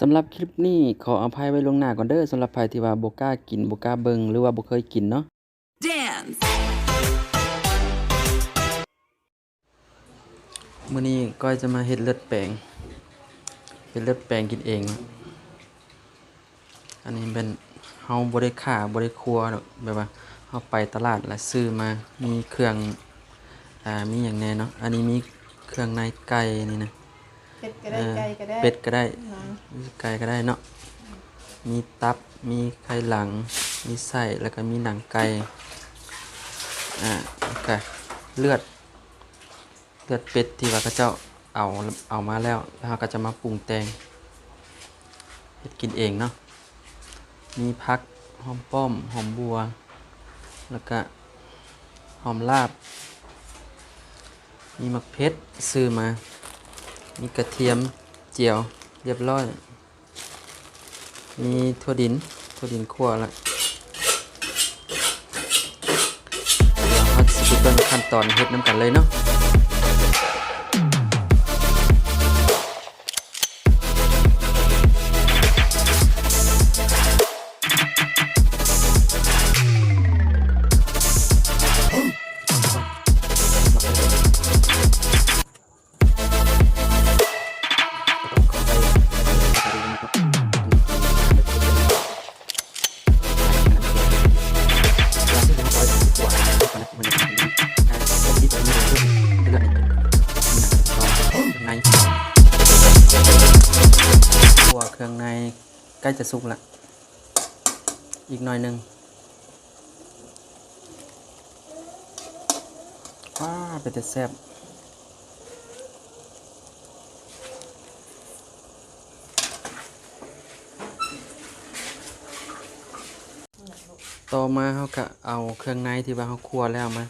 สำหรับคลิปนี้ขออภัยไว้ล่วงหน้าก่อนเด้อสำหรับใครที่ว่าบ่กล้ากินบ่กล้าเบิ่งหรือว่าบ่เคยกินเนาะ Dance. มื้อนี้ก้อยจะมาเฮ็ดเลือดแปลงเฮ็ดเลือดแปลงกินเอง อันนี้เป็นเฮาบ่ได้ฆ่าบ่ได้ครัวดอกแบบว่าเฮาไปตลาดแล้วซื้อมามีเครื่องอ่ามีหยังแหน่เนาะอันนี้มีเครื่องในไก่นี่นะ เป็ดก็ได้เออไก่ก็ได้เป็ดก็ได้หนังมีไก่ก็ได้เนาะมีตับมีไข่หลัง มีไส้แล้วก็มีหนังไก่อ่าโอเคเลือด เลือดเป็ดที่ว่าเขาเจ้าเอาเอามาแล้วแล้วเราก็จะมาปรุงแต่งเฮ็ดกินเองเนาะมีพักหอมป้อมหอมบัว แล้วก็หอมลาบ มีมะเพชรซื้อมา มีกระเทียมเจียวเรียบร้อย มีถั่วดินถั่วดินคั่วแล้วเดี๋ยวเราจะไปเบิ่งขั้นตอนเฮ็ดน้ำกันเลยเนาะ เครื่องในใกล้จะสุกละอีกหน่อยหนึ่งว้าเป็นแต่แซ่บต่อมาเขาก็เอาเครื่องในที่ว่าเขาคั่วแล้วมา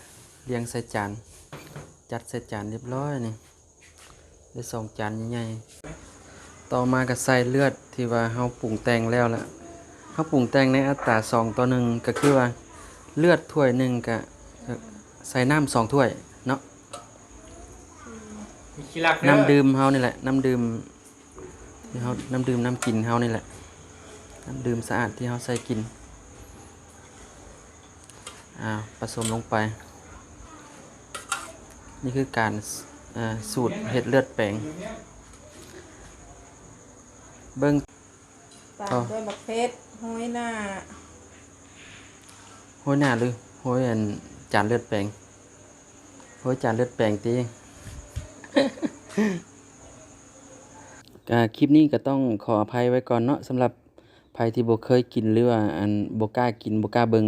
เรียงใส่จานจัดใส่จานเรียบร้อยนี่ได้สองจานใหญ่ ต่อมาก็ใส่เลือดที่ว่าเขาปรุงแต่งแล้วละเขาปรุงแต่งในอัตราสองต่อหนึ่งก็คือว่าเลือดถ้วยหนึ่งก็ใส่น้ำสองถ้วยเนาะมีขี้รักเด้อน้ำดื่มเฮานี่แหละน้ำดื่มที่เฮาน้ำดื่มน้ำกินเฮานี่แหละน้ำดื่มสะอาดที่เฮาใส่กินอ่าผสมลงไป นี่คือการสอ่าสูตรเห็ดเลือดแปลง เบิ้งตามอ๋อด้วยบักเพชรห้อยหน้าห้อยหน้าหรือห้อยอันจานเลือดแปลงห้อยจานเลือดแปลงตีก็คลิปนี้ก็ต้องขออภัยไว้ก่อนเนาะสำหรับใครที่บ่เคยกินหรือว่าอันบ่กล้ากินบ่กล้าเบิ่ง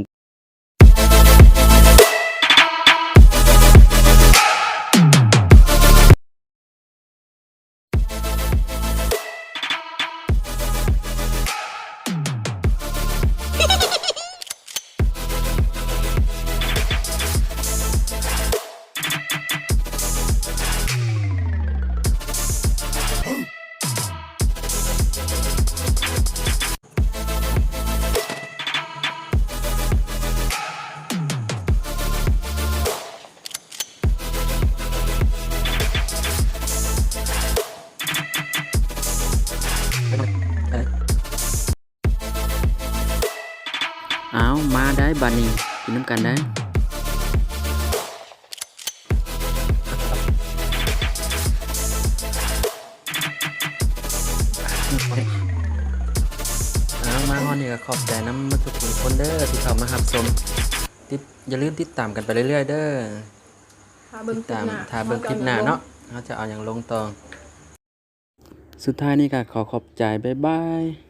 เอามาได้บัดนี้กินน้ำกันได้เอามาฮอดนี่ก็ขอบใจน้ำมาทุกคนเด้อที่เข้ามาหับชมติดอย่าลืมติดตามกันไปเรื่อยๆเด้อถ้าเบิ่งติดคลิปตามหน้าถ้าเบิ่งคลิปหน้าเนาะเขาจะเอาอย่างลงต่อสุดท้ายนี่ก็ขอขอบใจบ๊ายบาย